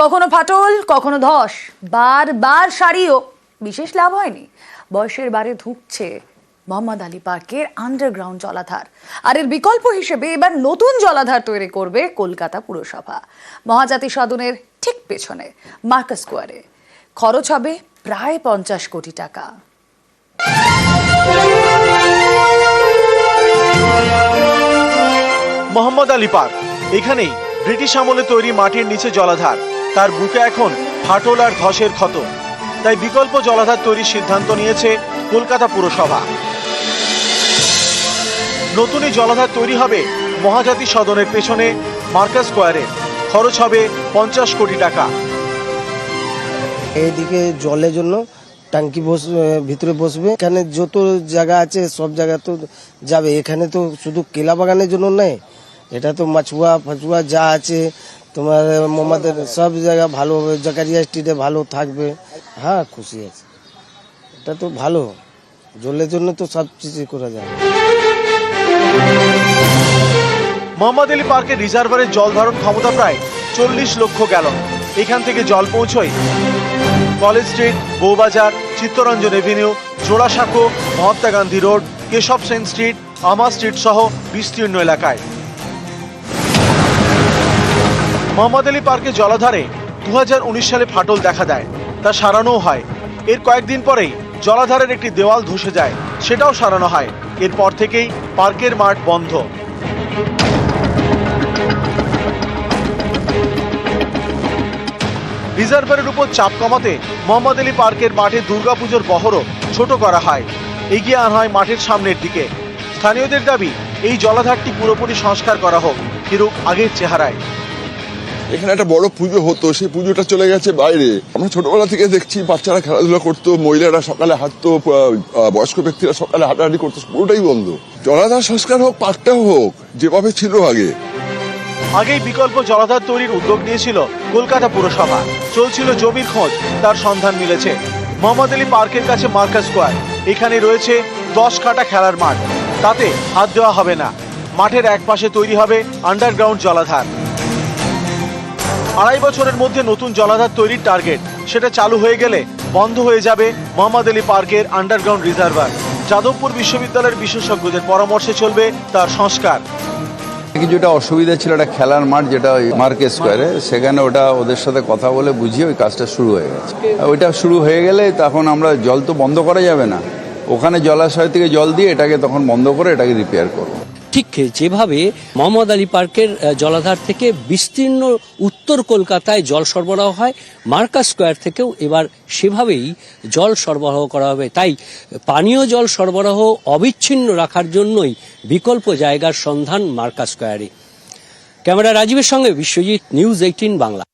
কখনো ফাটল, কখনো ধস, বারবার সারিও, বিশেষ লাভ হয়নি। বয়সের বারে ধুকছে মোহাম্মদ আলী পার্কের আন্ডারগ্রাউন্ড জলাধার। আর এর বিকল্প হিসেবে এবার নতুন জলাধার তৈরি করবে কলকাতা পুরসভা। মহাজাতি সদনের ঠিক পেছনে, মার্কাস স্কোয়ারে। খরচ হবে প্রায় পঞ্চাশ কোটি টাকা। মোহাম্মদ আলী পার্ক, এখানেই ব্রিটিশ আমলে তৈরি মাটির নিচে জলাধার। তার বুকে এখন ফাটল আর ধসের ক্ষত। তাই বিকল্প জলাধার তৈরির সিদ্ধান্ত নিয়েছে কলকাতা পুরসভা। নতুন এই জলাধার তৈরি হবে মহাজাতি সদনের পেছনে মার্কাস স্কোয়ারে। খরচ হবে পঞ্চাশ কোটি টাকা। এইদিকে জলের জন্য ট্যাঙ্কি বস ভিতরে বসবে। এখানে যত জায়গা আছে, সব জায়গা তো যাবে। এখানে তো শুধু কেলা বাগানের জন্য নেই এটা তো মাছুয়া ফাচুয়া যা আছে তোমার মোহাম্মদের সব জায়গা ভালো হবে, জাকারিয়া স্ট্রিটে ভালো থাকবে। হ্যাঁ খুশি আছে। এটা তো ভালো। জলের জন্য তো সব কিছু করা যায়। মোহাম্মদ আলী পার্কের রিজার্ভারের জল ধারণ ক্ষমতা প্রায় চল্লিশ লক্ষ গ্যালন। এখান থেকে জল পৌঁছয় college street Bowbazar Chittaranjan avenue Jorasanko Mahatma Gandhi road Keshab Sen street, আমা স্ট্রিট সহ বিস্তীর্ণ এলাকায়। মোহাম্মদ আলী পার্কে জলাধারে দু হাজার উনিশ সালে ফাটল দেখা দেয়, তা সারানোও হয়। এর কয়েকদিন পরেই জলাধারের একটি দেওয়াল ধসে যায়, সেটাও সারানো হয়। এরপর থেকেই পার্কের মাঠ বন্ধ। রিজার্ভারের উপর চাপ কমাতে মোহাম্মদ আলী পার্কের মাঠে দুর্গাপুজোর বহরও ছোট করা হয়। এগিয়ে আনা হয় মাঠের সামনের দিকে। স্থানীয়দের দাবি, এই জলাধারটি পুরোপুরি সংস্কার করা হোক ফিরুক আগের চেহারায়। এখানে একটা বড় পুজো হতো, সেই পুজোটা চলে গেছে বাইরে। আমরা ছোটবেলা থেকে দেখছি, বাচ্চারা খেলাধুলা করতো, মহিলারা সকালে হাঁটতো বয়স্ক ব্যক্তিরা সকালে হাঁটাহাঁটি করতো, পুরোটাই বন্ধ। জলাধার সংস্কার হোক, পার্কটাও হোক, যেভাবে ছিল আগে। আগেই বিকল্প জলাধার তৈরির উদ্যোগ নিয়েছিল কলকাতা পুরসভা। চলছিল জমির খোঁজ, তার সন্ধান মিলেছে। মোহাম্মদ আলী পার্কের কাছে মার্কাস স্কোয়ার। এখানে রয়েছে দশ কাটা খেলার মাঠ। তাতে হাত দেওয়া হবে না। মাঠের এক পাশে তৈরি হবে আন্ডারগ্রাউন্ড জলাধার। আড়াই বছরের মধ্যে নতুন জলাধার তৈরির টার্গেট। সেটা চালু হয়ে গেলে বন্ধ হয়ে যাবে মোহাম্মদ আলী পার্কের আন্ডারগ্রাউন্ড রিজার্ভার। যাদবপুর বিশ্ববিদ্যালয়ের বিশেষজ্ঞদের পরামর্শে চলবে তার সংস্কার। কিছুটা অসুবিধা ছিল একটা খেলার মাঠ যেটা ওই মার্কেট স্কোয়ারে। সেখানে ওটা ওদের সাথে কথা বলে বুঝিয়ে ওই কাজটা শুরু হয়ে গেছে। ওইটা শুরু হয়ে গেলে তখন আমরা জল তো বন্ধ করা যাবে না। ওখানে জলাশয় থেকে জল দিয়ে এটাকে তখন বন্ধ করে এটাকে রিপেয়ার করব। ঠিক যেভাবে মোহাম্মদ আলী পার্কের জলাধার থেকে বিস্তীর্ণ উত্তর কলকাতায় জল সরবরাহ হয় মার্কাস স্কোয়ার থেকেও এবার সেভাবেই জল সরবরাহ করা হবে। তাই পানীয় জল সরবরাহ অবিচ্ছিন্ন রাখার জন্যই বিকল্প জায়গার সন্ধান মার্কাস স্কোয়ারে। ক্যামেরা রাজীবের সঙ্গে বিশ্বজিৎ, নিউজ এইটিন বাংলা।